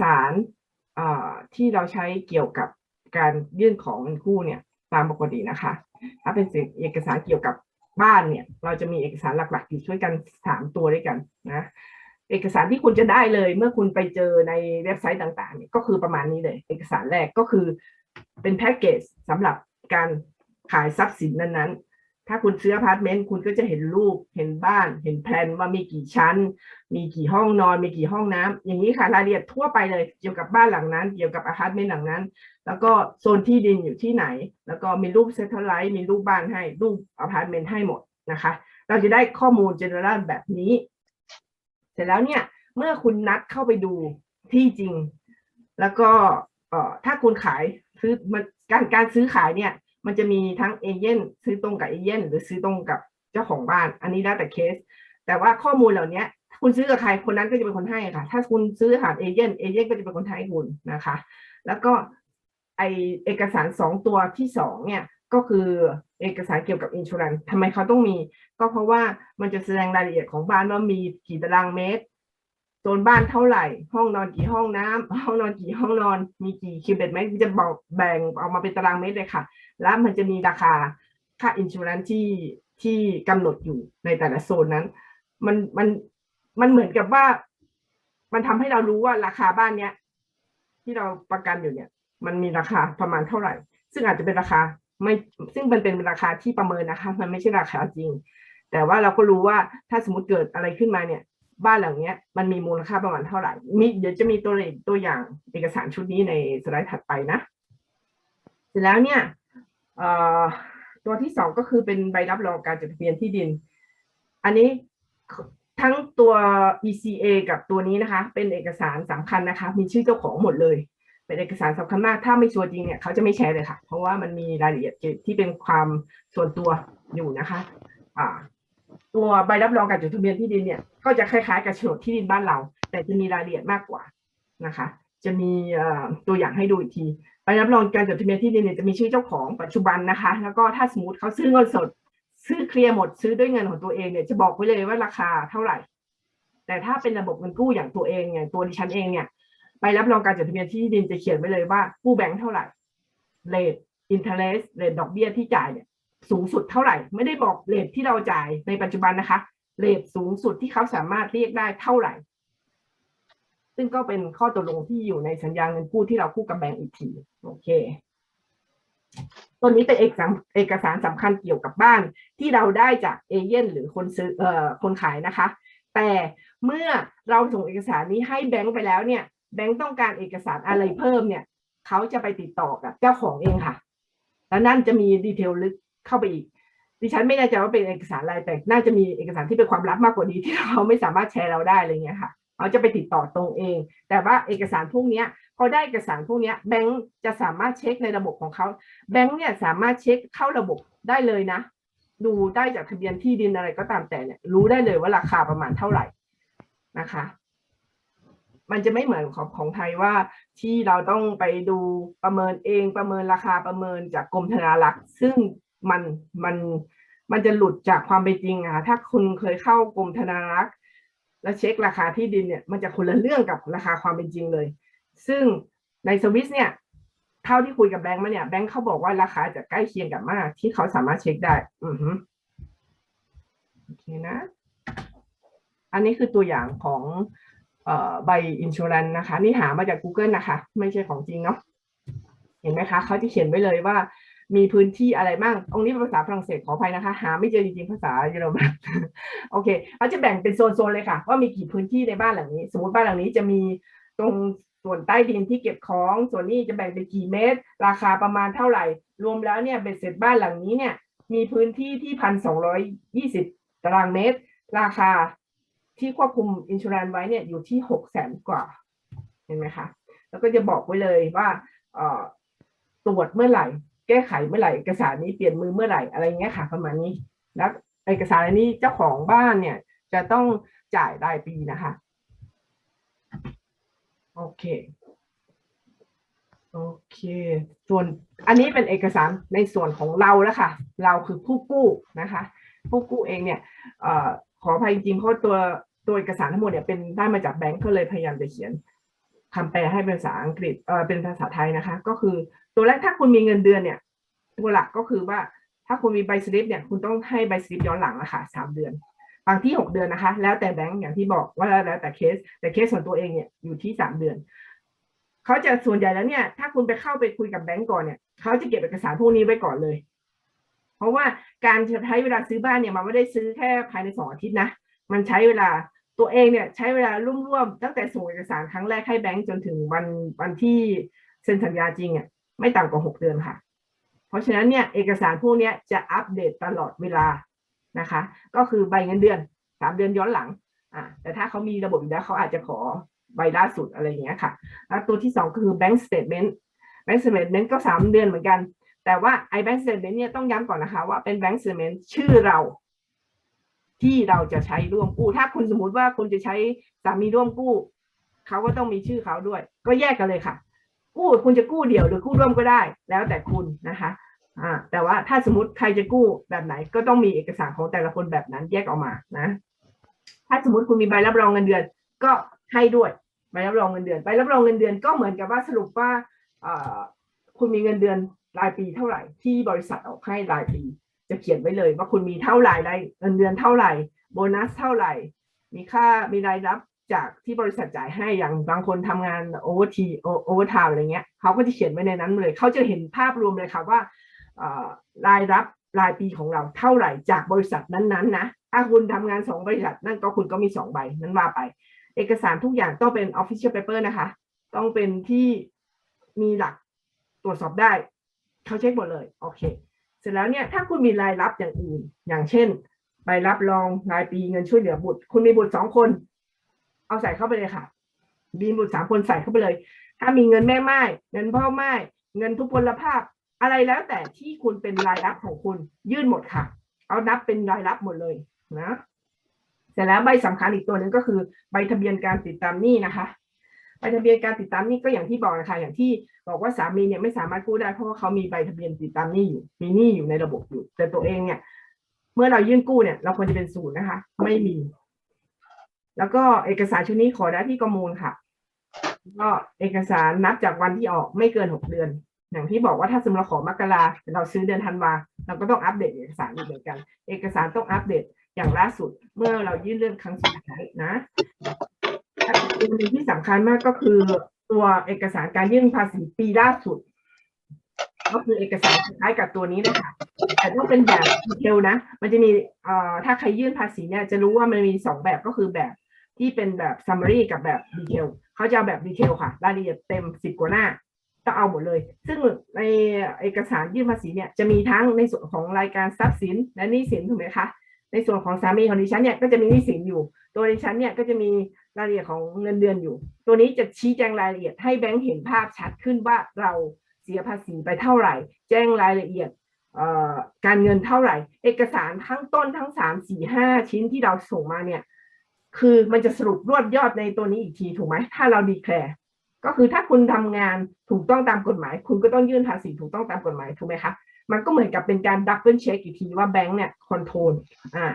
สารที่เราใช้เกี่ยวกับการยื่นของเงินกู้เนี่ยตามปกตินะคะ ถ้าเป็นสิ่งเอกสารเกี่ยวกับบ้านเนี่ย เราจะมีเอกสารหลักๆอยู่ช่วยกันสามตัวด้วยกันนะเอกสารที่คุณจะได้เลยเมื่อคุณไปเจอในเว็บไซต์ต่างๆเนี่ยก็คือประมาณนี้เลย เอกสารแรกก็คือเป็นแพ็กเกจสำหรับการขายทรัพย์สินนั้นๆ ถ้าคุณซื้ออพาร์ตเมนต์คุณก็จะเห็นรูปเห็นบ้าน เห็นแพลนว่ามีกี่ชั้น มีกี่ห้องนอน มีกี่ห้องน้ำอย่างนี้ค่ะรายละเอียดทั่วไปเลยเกี่ยวกับบ้านหลังนั้น เกี่ยวกับอพาร์ตเมนต์หลังนั้น แล้วก็โซนที่ดินอยู่ที่ไหน แล้วก็มีรูปเซทไลท์มีรูปบ้านให้รูปอพาร์ตเมนต์ให้หมดนะคะ เราจะได้ข้อมูล general แบบนี้ เสร็จแล้วเนี่ยเมื่อคุณนัดเข้าไปดูที่จริง แล้วก็เอ่อถ้าคุณขายซื้อมันการการซื้อขายเนี่ย มันจะมีทั้งเอเย่นซื้อตรงกับเอเย่นหรือซื้อตรงกับเจ้าของบ้าน อันนี้แล้วแต่เคส แต่ว่าข้อมูลเหล่านี้คุณซื้อกับใครคนนั้นก็จะเป็นคนให้ค่ะ ถ้าคุณซื้อผ่านเอเย่นเอเย่นก็จะเป็นคนให้คุณนะคะ แล้วก็ไอเอกสารสองตัวที่สองเนี่ยก็คือเอกสารเกี่ยวกับอินชูรันทำไมเขาต้องมี ก็เพราะว่ามันจะแสดงรายละเอียดของบ้านว่ามีกี่ตารางเมตร โซนบ้านเท่าไหร่ ห้องนอนกี่ห้องน้ำห้องนอนกี่ห้องนอน มีกี่คิวเบตไหมจะบอกแบ่งออกมาเป็นตารางเมตรเลยค่ะ แล้วมันจะมีราคาค่าอินชูรันที่ที่กำหนดอยู่ในแต่ละโซนนั้น มันมันมันเหมือนกับว่า มันทำให้เรารู้ว่าราคาบ้านเนี้ย ที่เราประกันอยู่เนี่ย มันมีราคาประมาณเท่าไหร่ ซึ่งอาจจะเป็นราคาไม่ซึ่งมันเป็นราคาที่ประเมินนะคะ มันไม่ใช่ราคาจริง แต่ว่าเราก็รู้ว่าถ้าสมมติเกิดอะไรขึ้นมาเนี่ย บ้านหลังเนี้ยมันมีมูลค่าประมาณเท่าไหร่ มีเดี๋ยวจะมีตัวเลขตัวอย่างเอกสารชุดนี้ในสไลด์ถัดไปนะ เสร็จแล้วเนี่ยตัวที่สองก็คือเป็นใบรับรองการจดทะเบียนที่ดิน อันนี้ทั้งตัว ECA กับตัวนี้นะคะ เป็นเอกสารสำคัญนะคะ มีชื่อเจ้าของหมดเลย เป็นเอกสารสำคัญมาก ถ้าไม่ชัวร์จริงเนี่ยเขาจะไม่แชร์เลยค่ะ เพราะว่ามันมีรายละเอียดที่เป็นความส่วนตัวอยู่นะคะ อ่า ตัวใบรับรองการจดทะเบียนที่ดินเนี่ยก็จะคล้ายๆกับโฉนดที่ดินบ้านเรา แต่จะมีรายละเอียดมากกว่านะคะ จะมีตัวอย่างให้ดูอีกทีใบรับรองการจดทะเบียนที่ดินเนี่ยจะมีชื่อเจ้าของปัจจุบันนะคะ แล้วก็ถ้าสมมติเขาซื้อเงินสด ซื้อเคลียร์หมดซื้อด้วยเงินของตัวเองเนี่ยจะบอกไว้เลยว่าราคาเท่าไหร่ แต่ถ้าเป็นระบบเงินกู้อย่างตัวเองอย่างตัวดิฉันเองเนี่ยใบรับรองการจดทะเบียนที่ดินจะเขียนไว้เลยว่ากู้แบงค์เท่าไหร่เลทอินเทอร์เนสเลทดอกเบี้ยที่จ่ายเนี่ย สูงสุดเท่าไหร่ ไม่ได้บอกเลทที่เราจ่ายในปัจจุบันนะคะเลทสูงสุดที่เขาสามารถเรียกได้เท่าไหร่ ซึ่งก็เป็นข้อตกลงที่อยู่ในสัญญาเงินกู้ที่เราคู่กับแบงก์อีกทีโอเคตัวนี้เป็นเอกสารเอกสารสำคัญเกี่ยวกับบ้าน ที่เราได้จากเอเย่นหรือคนซื้อเอ่อคนขายนะคะ แต่เมื่อเราส่งเอกสารนี้ให้แบงก์ไปแล้วเนี่ยแบงก์ต้องการเอกสารอะไรเพิ่มเนี่ยเขาจะไปติดต่อกับเจ้าของเองค่ะ แล้วนั่นจะมีดีเทลลึก เข้าไปอีกดิฉันไม่แน่ใจว่าเป็นเอกสารอะไรแต่น่าจะมีเอกสารที่เป็นความลับมากกว่านี้ที่เราไม่สามารถแชร์เราได้อะไรเงี้ยค่ะเขาจะไปติดต่อตรงเอง แต่ว่าเอกสารพวกนี้พอได้เอกสารพวกนี้แบงก์จะสามารถเช็คในระบบของเขาแบงก์เนี่ยสามารถเช็คเข้าระบบได้เลยนะ ดูได้จากทะเบียนที่ดินอะไรก็ตามแต่เนี่ยรู้ได้เลยว่าราคาประมาณเท่าไหร่นะคะ มันจะไม่เหมือนของของไทยว่าที่เราต้องไปดูประเมินเองประเมินราคาประเมินจากกรมธนารักษ์ซึ่ง มันมันมันจะหลุดจากความเป็นจริงอะถ้าคุณเคยเข้ากรมธนารักษ์แล้วเช็คราคาที่ดินเนี่ยมันจะคนละเรื่องกับราคาความเป็นจริงเลย ซึ่งในสวิสเนี่ยเท่าที่คุยกับแบงค์มาเนี่ยแบงค์เขาบอกว่าราคาจะใกล้เคียงกับมาก ที่เขาสามารถเช็คได้ อือฮึโอเคนะ อันนี้คือตัวอย่างของอใบอินชูรันนะคะ นี่หามาจาก Google นะคะ ไม่ใช่ของจริงเนาะเห็นไหมคะเขาจะเขียนไว้เลยว่า มีพื้นที่อะไรบ้างตรงนี้เป็นภาษาฝรั่งเศสขออภัยนะคะ หาไม่เจอจริงๆภาษาเยอรมันโอเคเขาจะแบ่งเป็นโซนๆเลยค่ะ ว่ามีกี่พื้นที่ในบ้านหลังนี้ สมมติบ้านหลังนี้จะมีตรงส่วนใต้ดินที่เก็บของ ส่วนนี้จะแบ่งเป็นกี่เมตร ราคาประมาณเท่าไหร่ รวมแล้วเนี่ยเบ็ดเสร็จบ้านหลังนี้เนี่ยมีพื้นที่ที่พันสองร้อยยี่สิบตารางเมตร ราคาที่ควบคุมอินชูรันไว้เนี่ยอยู่ที่หกแสนกว่า เห็นไหมคะ แล้วก็จะบอกไว้เลยว่าตรวจเมื่อไหร่ ก้ไขเมื่อไหร่เอกสารนี้เปลี่ยนมือเมื่อไหร่อะไรเงี้ยค่ะ ประมาณนี้ แล้วเอกสารอันนี้เจ้าของบ้านเนี่ย จะต้องจ่ายรายปีนะคะ โอเคโอเค ส่วนอันนี้เป็นเอกสารในส่วนของเราแล้วค่ะ เราคือผู้กู้นะคะ ผู้กู้เองเนี่ยอขออภัยจริงเพราะตัวตัวเอกสารทั้งหมดเนี่ยเป็นได้มาจากแบงก์ก็เลยพยายามจะเขียนคำแปลให้เป็นภาษาอังกฤษเออเป็นภาษาไทยนะคะ ก็คือ ตัวแรกถ้าคุณมีเงินเดือนเนี่ยตัวหลักก็คือว่าถ้าคุณมีใบสลิปเนี่ยคุณต้องให้ใบสลิปย้อนหลังอะค่ะสามเดือน บางที่หกเดือนนะคะ แล้วแต่แบงก์อย่างที่บอกว่าแล้วแต่เคส แต่เคสส่วนตัวเองเนี่ยอยู่ที่สามเดือนเขาจะส่วนใหญ่แล้วเนี่ย ถ้าคุณไปเข้าไปคุยกับแบงก์ก่อนเนี่ยเขาจะเก็บเอกสารพวกนี้ไว้ก่อนเลย เพราะว่าการใช้เวลาซื้อบ้านเนี่ยมันไม่ได้ซื้อแค่ภายในสองอาทิตย์นะมันใช้เวลาตัวเองเนี่ยใช้เวลาร่วมๆตั้งแต่ส่งเอกสารครั้งแรกให้แบงก์จนถึงวันวันที่เซ็นสัญญาจริงอะ ไม่ต่ำกว่าหกเดือนค่ะ เพราะฉะนั้นเนี่ยเอกสารพวกนี้จะอัปเดตตลอดเวลานะคะ ก็คือใบเงินเดือนสามเดือนย้อนหลังอ่าแต่ถ้าเขามีระบบอยู่แล้วเขาอาจจะขอใบล่าสุดอะไรอย่างเงี้ยค่ะแล้วตัวที่สองก็คือ bank statement bank statement ก็สามเดือนเหมือนกัน แต่ว่าไอ้ bank statement เนี่ยต้องย้ำก่อนนะคะว่าเป็น bank statement ชื่อเราที่เราจะใช้ร่วมกู้ ถ้าคุณสมมติว่าคุณจะใช้สามีร่วมกู้ เขาก็ต้องมีชื่อเขาด้วย ก็แยกกันเลยค่ะ กู้คุณจะกู้เดี่ยวหรือกู้ร่วมก็ได้ แล้วแต่คุณนะคะอ่าแต่ว่าถ้าสมมติใครจะกู้แบบไหนก็ต้องมีเอกสารของแต่ละคนแบบนั้นแยกออกมานะ ถ้าสมมติคุณมีใบรับรองเงินเดือน ก็ให้ด้วยใบรับรองเงินเดือนใบรับรองเงินเดือนก็เหมือนกับว่าสรุปว่าอ่าคุณมีเงินเดือนรายปีเท่าไหร่ ที่บริษัทออกให้รายปี จะเขียนไว้เลยว่าคุณมีเท่าไหร่รายเงินเดือนเท่าไหร่ โบนัสเท่าไหร่ มีค่ามีรายรับ จากที่บริษัทจ่ายให้อย่างบางคนทำงานโอเวอร์ทีโอเวอร์ไทม์อะไรเงี้ยเขาก็จะเขียนไว้ในนั้นเลยเขาจะเห็นภาพรวมเลยค่ะว่ารายรับรายปีของเราเท่าไหร่จากบริษัทนั้นๆนะถ้าคุณทำงานสองบริษัท นั่นก็คุณก็มีสองใบนั้นว่าไป เอกสารทุกอย่างต้องเป็น official paper นะคะ ต้องเป็นที่มีหลักตรวจสอบได้เขาเช็คหมดเลยโอเค เสร็จแล้วเนี่ยถ้าคุณมีรายรับอย่างอื่น อย่างเช่นใบรับรองรายปีเงินช่วยเหลือบุตร คุณมีบุตรสองคน เอาใส่เข้าไปเลยค่ะมีบุตรสามคนใส่เข้าไปเลย ถ้ามีเงินแม่ไม้เงินพ่อไม้เงินทุพพลภาพ อะไรแล้วแต่ที่คุณเป็นรายรับของคุณ ยื่นหมดค่ะ เอานับเป็นรายรับหมดเลยนะเสร็จแล้วใบสำคัญอีกตัวหนึ่งก็คือใบทะเบียนการติดตามหนี้นะคะใบทะเบียนการติดตามหนี้ก็อย่างที่บอกนะคะอย่างที่บอกว่าสามีเนี่ยไม่สามารถกู้ได้เพราะว่าเขามีใบทะเบียนติดตามหนี้อยู่ มีหนี้อยู่ในระบบอยู่ แต่ตัวเองเนี่ย เมื่อเรายื่นกู้เนี่ย เราควรจะเป็นศูนย์นะคะ ไม่มี แล้วก็เอกสารชุดนี้ขอได้ที่กมูลค่ะ ก็เอกสารนับจากวันที่ออกไม่เกินหกเดือน อย่างที่บอกว่าถ้าสมมติเราขอมกราเราซื้อเดือนธันวาเราก็ต้องอัปเดตเอกสารอีกเหมือนกัน เอกสารต้องอัปเดตอย่างล่าสุด เมื่อเรายื่นเรื่องครั้งสุดท้ายนะอีกหนึ่งที่สำคัญมากก็คือตัวเอกสารการยื่นภาษีปีล่าสุด ก็คือเอกสารคล้ายกับตัวนี้นะคะแต่ต้องเป็นแบบดีเทลนะ มันจะมีเอ่อถ้าใครยื่นภาษีเนี่ยจะรู้ว่ามันมีสองแบบก็คือแบบ ที่เป็นแบบ summary กับแบบดีเทลเขาจะเอาแบบดีเทลค่ะ รายละเอียดเต็มสิบกว่าหน้าต้องเอาหมดเลย ซึ่งในเอกสารยื่นภาษีเนี่ยจะมีทั้งในส่วนของรายการทรัพย์สินและหนี้สินถูกไหมคะ ในส่วนของสามีของดิฉันเนี่ยก็จะมีหนี้สินอยู่ ตัวดิฉันเนี่ยก็จะมีรายละเอียดของเงินเดือนอยู่ ตัวนี้จะชี้แจงรายละเอียดให้แบงค์เห็นภาพชัดขึ้นว่าเราเสียภาษีไปเท่าไหร่ แจ้งรายละเอียดการเงินเท่าไหร่ เอกสารทั้งต้นทั้งสามสี่ห้าชิ้นที่เราส่งมาเนี่ย คือมันจะสรุปรวบยอดในตัวนี้อีกทีถูกไหมถ้าเราดีแคลร์ก็คือถ้าคุณทำงานถูกต้องตามกฎหมาย คุณก็ต้องยื่นภาษีถูกต้องตามกฎหมายถูกไหมคะมันก็เหมือนกับเป็นการดับเบิลเช็คอีกทีว่าแบงค์เนี่ยคอนโทรลอ่า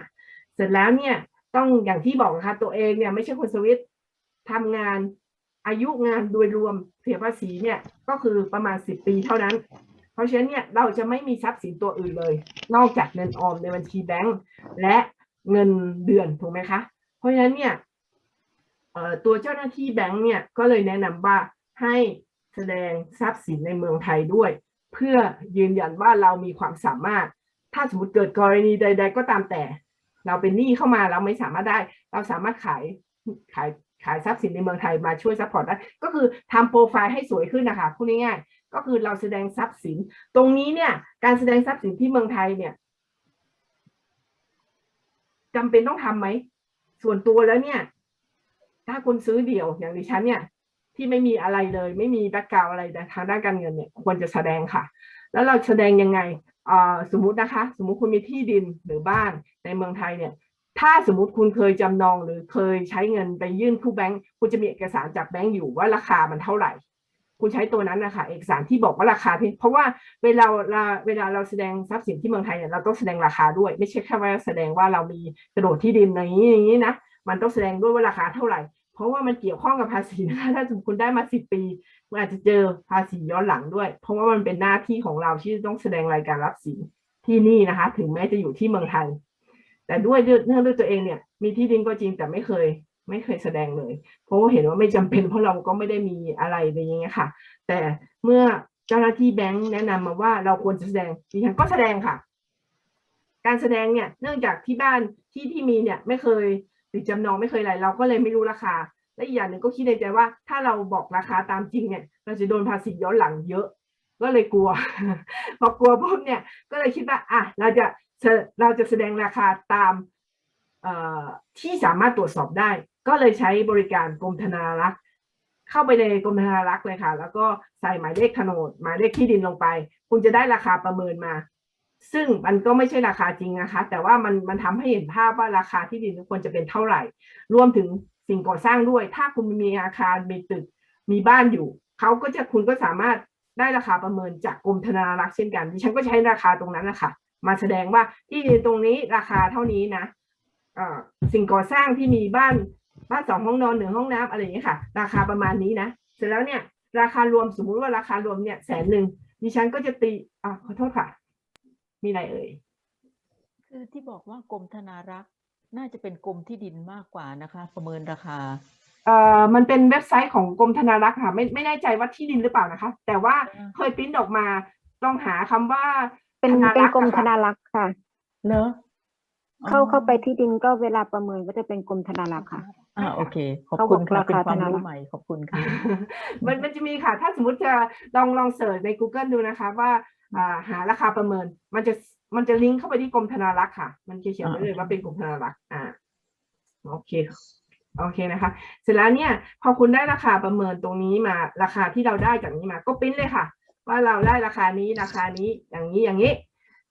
เสร็จแล้วเนี่ยต้องอย่างที่บอกนะคะตัวเองเนี่ยไม่ใช่คนสวิตทำงานอายุงานโดยรวมเสียภาษีเนี่ยก็คือประมาณสิบปีเท่านั้น เพราะฉะนั้นเนี่ยเราจะไม่มีทรัพย์สินตัวอื่นเลย นอกจากเงินออมในบัญชีแบงก์และเงินเดือนถูกไหมคะ เพราะฉะนั้นเนี่ยตัวเจ้าหน้าที่แบงก์เนี่ยก็เลยแนะนำว่าให้แสดงทรัพย์สินในเมืองไทยด้วย เพื่อยืนยันว่าเรามีความสามารถ ถ้าสมมติเกิดกรณีใด ๆ ก็ตามแต่ เราเป็นหนี้เข้ามาเราไม่สามารถได้ เราสามารถขายขายขายทรัพย์สินในเมืองไทยมาช่วยซัพพอร์ตได้ก็คือทำโปรไฟล์ให้สวยขึ้นนะคะพูดง่ายๆก็คือเราแสดงทรัพย์สิน ตรงนี้เนี่ย การแสดงทรัพย์สินที่เมืองไทยเนี่ยจำเป็นต้องทำไหม ส่วนตัวแล้วเนี่ย ถ้าคุณซื้อเดี่ยวอย่างดิฉันเนี่ย ที่ไม่มีอะไรเลย ไม่มีแบ็กกราวอะไรแต่ทางด้านการเงินเนี่ยควรจะแสดงค่ะ แล้วเราแสดงยังไงสมมุตินะคะ สมมุติคุณมีที่ดินหรือบ้านในเมืองไทยเนี่ย ถ้าสมมุติคุณเคยจำนองหรือเคยใช้เงินไปยื่นผู้แบงค์คุณจะมีเอกสารจากแบงค์อยู่ว่าราคามันเท่าไหร่ คุณใช้ตัวนั้นนะคะเอกสารที่บอกว่าราคาที่เพราะว่าเวลาเราเวลาเราแสดงทรัพย์สินที่เมืองไทยเนี่ยเราต้องแสดงราคาด้วย ไม่ใช่แค่ว่าแสดงว่าเรามีกระโดดที่ดินอย่างนี้อย่างนี้นะมันต้องแสดงด้วยว่าราคาเท่าไหร่ เพราะว่ามันเกี่ยวข้องกับภาษีนะคะถ้าสมมติคุณได้มาสิบปีมันอาจจะเจอภาษีย้อนหลังด้วย เพราะว่ามันเป็นหน้าที่ของเราที่ต้องแสดงรายการรับสินที่นี่นะคะ ถึงแม้จะอยู่ที่เมืองไทย แต่ด้วยเรื่องเนื่องด้วยตัวเองเนี่ยมีที่ดินก็จริงแต่ไม่เคย ไม่เคยแสดงเลย เพราะว่าเห็นว่าไม่จำเป็นเพราะเราก็ไม่ได้มีอะไรในอย่างเงี้ยค่ะ แต่เมื่อเจ้าหน้าที่แบงค์แนะนำมาว่าเราควรจะแสดงดิฉันก็แสดงค่ะ การแสดงเนี่ยเนื่องจากที่บ้านที่ที่มีเนี่ยไม่เคยติดจำนองไม่เคยอะไรเราก็เลยไม่รู้ราคา และอีกอย่างหนึ่งก็คิดในใจว่า ถ้าเราบอกราคาตามจริงเนี่ย เราจะโดนภาษีย้อนหลังเยอะ ก็เลยกลัว พอกลัวปุ๊บเนี่ย ก็เลยคิดว่าอะเราจะเราจะแสดงราคาตามที่สามารถตรวจสอบได้ ก็เลยใช้บริการกรมธนารักษ์เข้าไปในกรมธนารักษ์เลยค่ะ แล้วก็ใส่หมายเลขโฉนดหมายเลขที่ดินลงไป คุณจะได้ราคาประเมินมา ซึ่งมันก็ไม่ใช่ราคาจริงนะคะ แต่ว่ามันมันทำให้เห็นภาพว่าราคาที่ดินควรจะเป็นเท่าไหร่ รวมถึงสิ่งก่อสร้างด้วย ถ้าคุณมีอาคารมีตึกมีบ้านอยู่เขาก็จะคุณก็สามารถได้ราคาประเมินจากกรมธนารักษ์เช่นกันดิฉันก็ใช้ราคาตรงนั้นนะคะมาแสดงว่าที่ดินตรงนี้ราคาเท่านี้นะสิ่งก่อสร้างที่มีบ้าน บ้านสองห้องนอนหนึ่งห้องน้ำอะไรอย่างเงี้ยค่ะ ราคาประมาณนี้นะเสร็จแล้วเนี่ยราคารวมสมมุติว่าราคารวมเนี่ยแสนหนึ่งดิฉันก็จะตีอะขอโทษค่ะ มีอะไรเอ่ยคือที่บอกว่ากรมธนารักษ์น่าจะเป็นกรมที่ดินมากกว่านะคะ ประเมินราคาเอ่อมันเป็นเว็บไซต์ของกรมธนารักษ์ค่ะ ไม่ไม่แน่ใจว่าที่ดินหรือเปล่านะคะ แต่ว่าอ่าเคยปริ้นออกมาต้องหาคำว่าเป็นธาเป็นรัษ์กรมอะธค่ะนารักษ์ค่ะเนอะเข้าเข้าไปที่ดินก็เวลาประเมินก็จะเป็นกรมธนารักษ์ค่ะ อ่าโอเค ขอบเขาคุณบอกค่ะราเป็นคาความธนารัรู้กษ์ใหม่ขอบคุณค่ะมันมันจะมีค่ะ ถ้าสมมติจะลองลองเสิร์ชใน Google ดูนะคะ ว่าอ่าหาราคาประเมิน มันจะมันจะลิงก์เข้าไปที่กรมธนารักษ์ค่ะ มันจะเขียนไว้เลยอ่าว่าเป็นกรมธนารักษ์อ่าโอเคโอเคนะคะ เสร็จแล้วเนี่ยพอคุณได้ราคาประเมินตรงนี้มาราคาที่เราได้จากนี้มาก็ปริ้นเลยค่ะ ว่าเราได้ราคานี้ราคานี้อย่างนี้อย่างนี้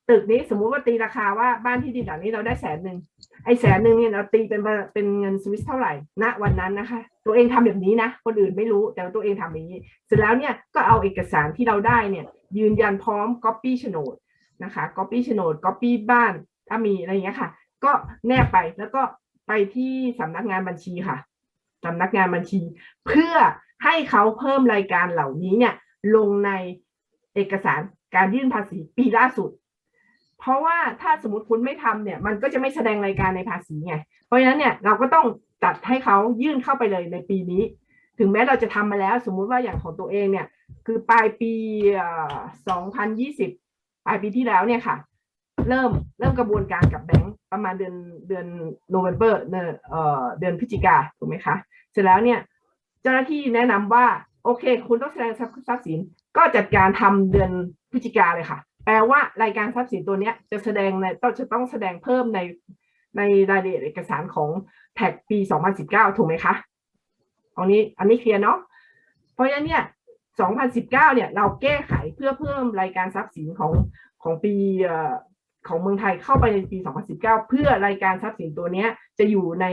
ตึกนี้สมมุติว่าตีราคาว่าบ้านที่ดินหลังนี้เราได้แสนหนึ่งไอ้แสนหนึ่งเนี่ยเราตีเป็นเป็นเงินสวิสเท่าไหร่ณวันนั้นนะคะ ตัวเองทำแบบนี้นะ คนอื่นไม่รู้แต่ว่าตัวเองทำอย่างนี้เสร็จแล้วเนี่ยก็เอาเอกสารที่เราได้เนี่ย ยืนยันพร้อม Copy โฉนดนะคะ Copy โฉนด Copy บ้านถ้ามีอะไรอย่างเงี้ยค่ะ ก็แนบไปแล้วก็ไปที่สำนักงานบัญชีค่ะสำนักงานบัญชี เพื่อให้เขาเพิ่มรายการเหล่านี้เนี่ยลงในเอกสารการยื่นภาษีปีล่าสุด เพราะว่าถ้าสมมติคุณไม่ทำเนี่ย มันก็จะไม่แสดงรายการในภาษีไงเพราะฉะนั้นเนี่ยเราก็ต้องจัดให้เขายื่นเข้าไปเลยในปีนี้ ถึงแม้เราจะทำมาแล้ว สมมุติว่าอย่างของตัวเองเนี่ย คือปลายปีเอ่อ2020 ปลายปีที่แล้วเนี่ยค่ะ เริ่มเริ่มกระบวนการกับแบงก์ประมาณเดือนเดือนโนเวมเดือนเอ่อเดือนพฤศจิกาถูกไหมคะ เสร็จแล้วเนี่ยเจ้าหน้าที่แนะนำว่าโอเค คุณต้องแสดงทรัพย์ทรัพย์สินก็จัดการทำเดือนพฤศจิกาเลยค่ะแปลว่ารายการทรัพย์สินตัวนี้จะแสดงในต้องจะต้องแสดงเพิ่มในในรายละเอียดเอกสารของแท็กปี 2019 ถูกไหมคะอันนี้อันนี้เคลียร์เนาะเพราะฉะนั้นเนี่ย 2019 เนี่ยเราแก้ไขเพื่อเพิ่มรายการทรัพย์สินของของปีของเมืองไทยเข้าไปในปี 2019 เพื่อรายการทรัพย์สินตัวนี้จะอยู่ใน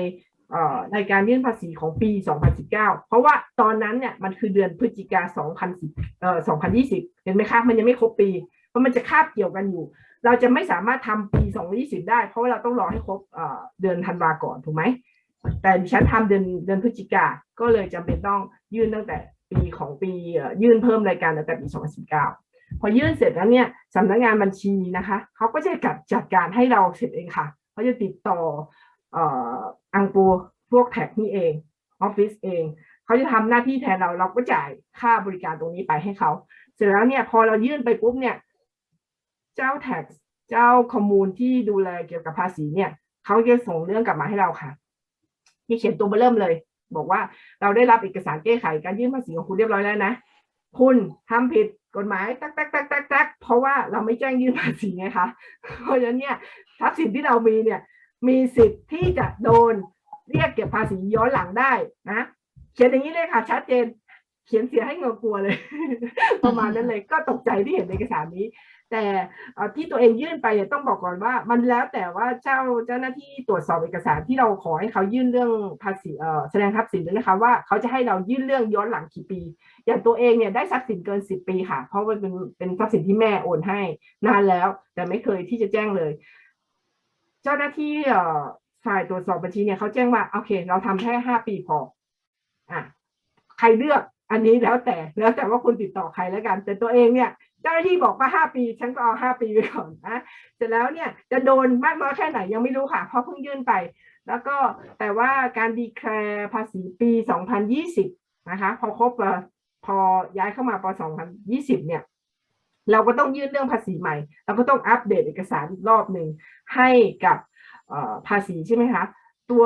รายการยื่นภาษีของปี 2019 เพราะว่าตอนนั้นเนี่ยมันคือเดือนพฤศจิกา2010เอ่อ2020 เห็นไหมคะ มันยังไม่ครบปี เพราะมันจะคาบเกี่ยวกันอยู่ เราจะไม่สามารถทำปี 2020 ได้ เพราะว่าเราต้องรอให้ครบเดือนธันวาก่อนถูกไหมแต่ฉันทำเดือนเดือนพฤศจิกาก็เลยจำเป็นต้องยื่นตั้งแต่ปีของปียื่นเพิ่มรายการตั้งแต่ปี 2019 พอยื่นเสร็จแล้วเนี่ยสำนักงานบัญชีนะคะเขาก็จะจัดจัดการให้เราเสร็จเองค่ะเขาจะติดต่อออ,อังปูพวกแท็กนี่เองออฟฟิศเองเขาจะทำหน้าที่แทนเราเราก็จ่ายค่าบริการตรงนี้ไปให้เขาเสร็จแล้วเนี่ยพอเรายื่นไปปุ๊บเนี่ย เจ้าแท็กเจ้าข้อมูลที่ดูแลเกี่ยวกับภาษีเนี่ยเขาจะส่งเรื่องกลับมาให้เราค่ะที่เขียนตัวมาเริ่มเลย บอกว่าเราได้รับเอกสารแก้ไขการยื่นภาษีของคุณเรียบร้อยแล้วนะคุณทำผิดกฎหมายตักตักตักตักตักเพราะว่าเราไม่แจ้งยื่นภาษีไงคะเพราะฉะนั้นเนี่ยทรัพย์สินที่เรามีเนี่ยมีสิทธิ์ที่จะโดนเรียกเก็บภาษีย้อนหลังได้นะเขียนอย่างนี้เลยค่ะชัดเจน เขียนเสียให้เงากลัวเลย ประมาณนั้นเลยก็ตกใจที่เห็นเอกสารนี้ แต่ที่ตัวเองยื่นไปเนี่ยต้องบอกก่อนว่า มันแล้วแต่ว่าเจ้าเจ้าหน้าที่ตรวจสอบเอกสารที่เราขอให้เขายื่นเรื่องภาษีเอ่อแสดงทรัพย์สินด้วยนะคะว่าเขาจะให้เรายื่นเรื่องย้อนหลังกี่ปี อย่างตัวเองเนี่ยได้ทรัพย์สินเกินสิบปีค่ะ เพราะมันเป็นเป็นทรัพย์สินที่แม่โอนให้นานแล้ว แต่ไม่เคยที่จะแจ้งเลย เจ้าหน้าที่ฝ่ายตรวจสอบบัญชีเนี่ยเขาแจ้งว่าโอเค เราทำแค่ห้าปีพออะใครเลือก อันนี้แล้วแต่แล้วแต่ว่าคุณติดต่อใครแล้วกัน แต่ตัวเองเนี่ยเจ้าหน้าที่บอกว่าห้าปี ฉันก็เอาห้าปีไปก่อนนะเสร็จแล้วเนี่ยจะโดนมากน้อยแค่ไหนยังไม่รู้ค่ะ เพราะเพิ่งยื่นไป แล้วก็แต่ว่าการดีแคลร์ภาษีปี 2020 นะคะ พอครบอ่อพอย้ายเข้ามาป2020 เนี่ย เราก็ต้องยื่นเรื่องภาษีใหม่ เราก็ต้องอัปเดตเอกสารอีกรอบหนึ่งให้กับภาษีใช่ไหมคะ ตัว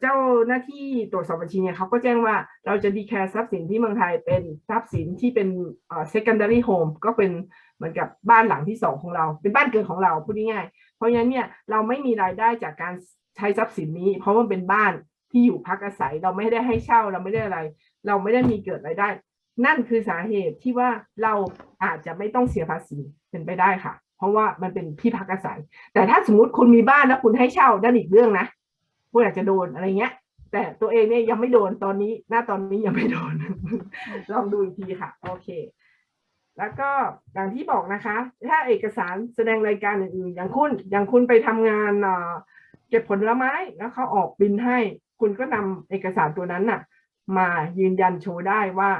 เจ้าหน้าที่ตรวจสอบบัญชีเนี่ยเขาก็แจ้งว่าเราจะดีแคร์ทรัพย์สินที่เมืองไทยเป็นทรัพย์สินที่เป็นเอ่อ secondary home ก็เป็นเหมือนกับบ้านหลังที่สองของเรา เป็นบ้านเกิดของเราพูดง่ายๆเพราะฉะนั้นเนี่ยเราไม่มีรายได้จากการใช้ทรัพย์สินนี้ เพราะมันเป็นบ้านที่อยู่พักอาศัย เราไม่ได้ให้เช่าเราไม่ได้อะไร เราไม่ได้มีเกิดรายได้ นั่นคือสาเหตุที่ว่าเราอาจจะไม่ต้องเสียภาษีเป็นไปได้ค่ะ เพราะว่ามันเป็นที่พักอาศัย แต่ถ้าสมมติคุณมีบ้านแล้วคุณให้เช่านั่นอีกเรื่องนะ คุณอาจจะโดนอะไรเงี้ย แต่ตัวเองเนี่ยยังไม่โดนตอนนี้ หน้าตอนนี้ยังไม่โดน ลองดูอีกทีค่ะ โอเค แล้วก็อย่างที่บอกนะคะ ถ้าเอกสารแสดงรายการอื่นๆอย่างคุณอย่างคุณไปทำงานเก็บผลไม้แล้วเขาออกบินให้ คุณก็นำเอกสารตัวนั้นน่ะ มายืนยันโชว์ได้ว่า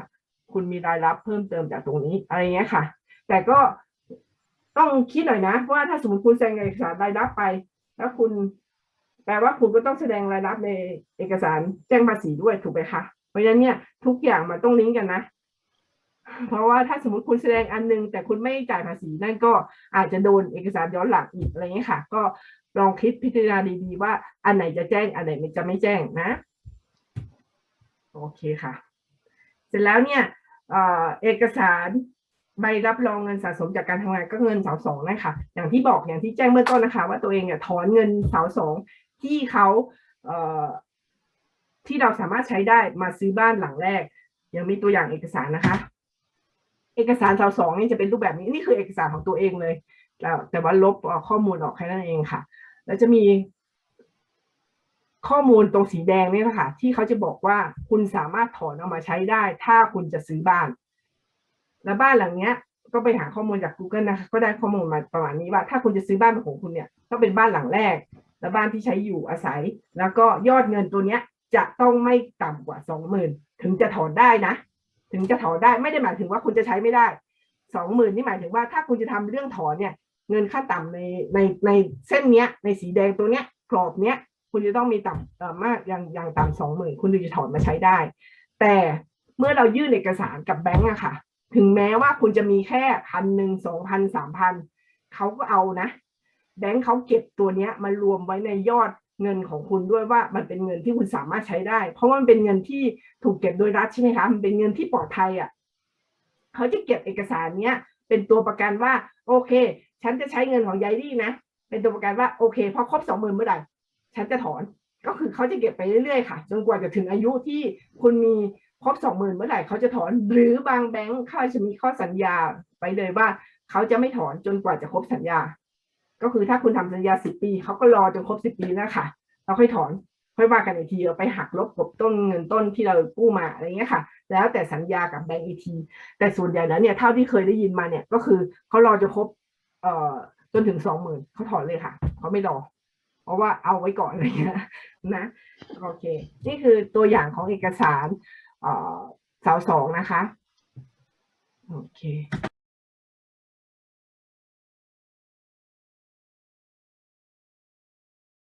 คุณมีรายรับเพิ่มเติมจากตรงนี้อะไรเงี้ยค่ะ แต่ก็ต้องคิดหน่อยนะว่าถ้าสมมติคุณแสดงเอกสารรายรับไป แล้วคุณ แปลว่าคุณก็ต้องแสดงรายรับในเอกสารแจ้งภาษีด้วยถูกไหมคะเพราะฉะนั้นเนี่ยทุกอย่างมันต้องลิงก์กันนะ เพราะว่าถ้าสมมติคุณแสดงอันนึง แต่คุณไม่จ่ายภาษีนั่นก็อาจจะโดนเอกสารย้อนหลังอีกอะไรเงี้ยค่ะ ก็ลองคิดพิจารณาดีๆ ว่าอันไหนจะแจ้งอันไหนจะไม่แจ้งนะ โอเคค่ะ เสร็จแล้วเนี่ยเอกสารใบรับรองเงินสะสมจากการทำงานก็เงินเสาสองนะคะอย่างที่บอกอย่างที่แจ้งเมื่อต้นนะคะ ว่าตัวเองเนี่ยถอนเงินเสาสอง ที่เขาเที่เราสามารถใช้ได้มาซื้อบ้านหลังแรก ยังมีตัวอย่างเอกสารนะคะ เอกสารเสาสองนี่จะเป็นรูปแบบนี้นี่คือเอกสารของตัวเองเลยแล้วแต่ว่าลบข้อมูลออกแค่นั้นเองค่ะ แล้วจะมีข้อมูลตรงสีแดงนี่นะคะที่เขาจะบอกว่าคุณสามารถถอนเอามาใช้ได้ ถ้าคุณจะซื้อบ้าน แล้วบ้านหลังเนี้ย ก็ไปหาข้อมูลจาก Google นะคะก็ได้ข้อมูลมาประมาณนี้ว่า ถ้าคุณจะซื้อบ้านเป็นของคุณเนี่ยต้องเป็นบ้านหลังแรก และบ้านที่ใช้อยู่อาศัย แล้วก็ยอดเงินตัวเนี้ยจะต้องไม่ต่ำกว่าสองหมื่นถึงจะถอนได้นะ ถึงจะถอนได้ไม่ได้หมายถึงว่าคุณจะใช้ไม่ได้สองหมื่นนี่หมายถึงว่าถ้าคุณจะทำเรื่องถอนเนี่ย เงินขั้นต่ำในในในเส้นเนี้ย ในสีแดงตัวเนี้ยกรอบเนี้ยคุณจะต้องมีต่ำเอ่อมากอย่างอย่างต่ำสองหมื่นคุณถึงจะถอนมาใช้ได้ แต่เมื่อเรายื่นเอกสารกับแบงก์อะค่ะ ถึงแม้ว่าคุณจะมีแค่พันหนึ่งสองพันสามพันเขาก็เอานะ แบงก์เขาเก็บตัวเนี้ยมารวมไว้ในยอดเงินของคุณด้วยว่ามันเป็นเงินที่คุณสามารถใช้ได้ เพราะมันเป็นเงินที่ถูกเก็บโดยรัฐใช่ไหมคะมันเป็นเงินที่ปลอดภัยอะเขาจะเก็บเอกสารเนี้ยเป็นตัวประกันว่า โอเค ฉันจะใช้เงินของยายรี่นะ เป็นตัวประกันว่าโอเคพอครบสองหมื่นเมื่อไหร่ฉันจะถอนก็คือเขาจะเก็บไปเรื่อยๆค่ะจนกว่าจะถึงอายุที่คุณมีครบสองหมื่นเมื่อไหร่เขาจะถอน หรือบางแบงค์เขาจะมีข้อสัญญาไปเลยว่า เขาจะไม่ถอนจนกว่าจะครบสัญญา ก็คือถ้าคุณทำสัญญาสิบปีเขาก็รอจนครบสิบปีนะค่ะเราค่อยถอนค่อยว่ากันอีกทีเราไปหักลบกบต้นเงินต้นที่เรากู้มาอะไรเงี้ยค่ะ แล้วแต่สัญญากับแบงก์อีทีแต่ส่วนใหญ่แล้วเนี่ยเท่าที่เคยได้ยินมาเนี่ยก็คือเขารอจะครบเอ่อจนถึงสองหมื่นเขาถอนเลยค่ะเขาไม่รอ เพราะว่าเอาไว้ก่อนอะไรเงี้ยนะโอเค นี่คือตัวอย่างของเอกสารเอ่อสาวสองนะคะ โอเค